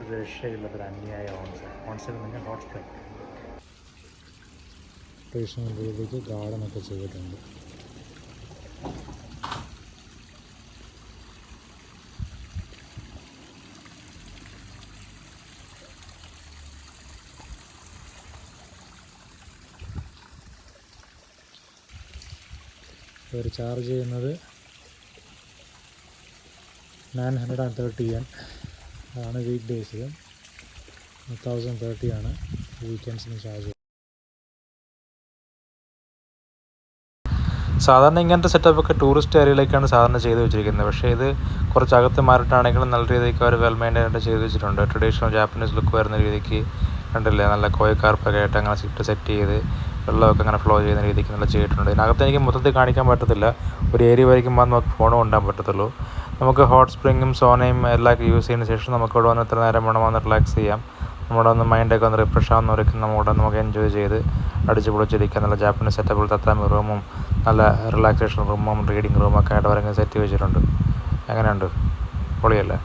ഒരു രക്ഷയുള്ള ഒരു അന്യായ ഓൺസൈഡ് ഓൺസൈഡ് എന്ന് പറഞ്ഞാൽ ഹോട്ട് സ്പ്രിംഗ് ട്രഡീഷണൽ ഒക്കെ ചെയ്തിട്ടുണ്ട്. ഇവർ ചാർജ് ചെയ്യുന്നത് നയൻ ഹൺഡ്രഡ് ആൻഡ് തേർട്ടി എൻ അതാണ് വീക്ക് ഡേയ്സിൽ തൗസൻഡ് തേർട്ടി ആണ് വീക്കെൻഡ്സിന് ചാർജ് സാധാരണ ഇങ്ങനത്തെ സെറ്റപ്പൊക്കെ ടൂറിസ്റ്റ് ഏരിയയിലേക്കാണ് സാധാരണ ചെയ്തു വെച്ചിരിക്കുന്നത്. പക്ഷേ ഇത് കുറച്ച് അകത്ത് മാറിയിട്ടാണെങ്കിലും നല്ല രീതിക്ക് അവർ വെൽ മെയിന്റൈൻ ആയിട്ട് ചെയ്ത് വെച്ചിട്ടുണ്ട്. ട്രഡീഷണൽ ജാപ്പനീസ് ലുക്ക് വരുന്ന രീതിക്ക് കണ്ടില്ലേ? നല്ല കോയക്കാർപ്പൊക്കെ ആയിട്ട് അങ്ങനെ സിറ്റ് സെറ്റ് ചെയ്ത് വെള്ളമൊക്കെ അങ്ങനെ ഫ്ലോ ചെയ്യുന്ന രീതിക്ക് നല്ല ചെയ്തിട്ടുണ്ട്. ഇതിനകത്ത് എനിക്ക് മൊത്തത്തിൽ കാണിക്കാൻ പറ്റത്തില്ല. ഒരു ഏരിയ വരയ്ക്കുമ്പോൾ നമുക്ക് ഫോൺ കൊണ്ടാൻ പറ്റത്തുള്ളൂ. നമുക്ക് ഹോട്ട് സ്പ്രിങ്ങും സോനയും എല്ലാം യൂസ് ചെയ്യുന്ന ശേഷം നമുക്ക് ഇവിടെ വന്ന് എത്ര നേരം വേണം വന്ന് റിലാക്സ് ചെയ്യാം. നമ്മുടെ ഒന്ന് മൈൻഡൊക്കെ ഒന്ന് റിഫ്രഷ് ആവുന്ന ആവുന്നവരൊക്കെ നമ്മുടെ നമുക്ക് എൻജോയ് ചെയ്ത് അടിച്ച് പൊളിച്ചിരിക്കാം നല്ല ജാപ്പനീസ് സെറ്റപ്പിൽ തത്താമി റൂമും നല്ല റിലാക്സേഷൻ റൂമും റീഡിങ് റൂമൊക്കെ ആയിട്ട് അവരങ്ങനെ സെറ്റ് വെച്ചിട്ടുണ്ട്. എങ്ങനെയുണ്ട്? പൊളിയല്ലേ?